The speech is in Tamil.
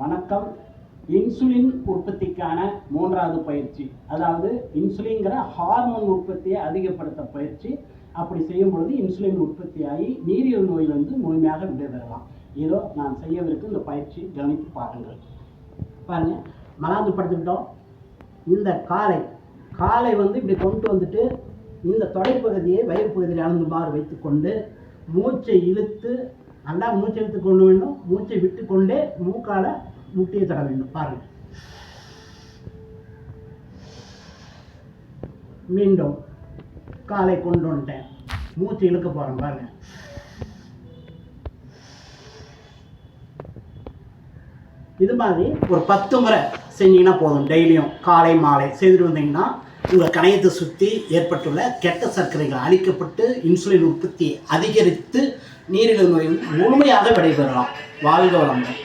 வணக்கம். இன்சுலின் உற்பத்திக்கான மூன்றாவது பயிற்சி. அதாவது இன்சுலின்கிற ஹார்மோன் உற்பத்தியை அதிகப்படுத்த பயிற்சி. அப்படி செய்யும் பொழுது இன்சுலின் உற்பத்தியாகி நீரிழிவு நோயிலிருந்து முழுமையாக விடைபெறலாம். இதோ நான் செய்யவிருக்கும் இந்த பயிற்சி. கவனித்து பாருங்கள். பாருங்க. மலாந்து படுத்துக்கிட்டோம். இந்த காலை. காலை வந்து இப்படி கொண்டு வந்துட்டு இந்த தொடைப்பகுதியை வயிறு பகுதியில் அளந்துமாறு வைத்துக்கொண்டு மூச்சை இழுத்து நல்லா மூச்சை இழுத்து கொள்ள வேண்டும். மூச்சை விட்டு கொண்டே மூக்கால முட்டியை தட வேண்டும். பாருங்க. மீண்டும் காலை கொண்டு வந்துட்டேன். மூச்சு இழுக்க போறேன் பாருங்க. இது மாதிரி ஒரு பத்து முறை செஞ்சீங்கன்னா போதும். டெய்லியும் காலை மாலை செய்துட்டு வந்தீங்கன்னா உங்கள் கணையத்தை சுற்றி ஏற்பட்டுள்ள கெட்ட சர்க்கரைகள் அழிக்கப்பட்டு இன்சுலின் உற்பத்தி அதிகரித்து நீரிழிவு நோய் முழுமையாக விடைபெறலாம். வாழ்க வளமுடன்.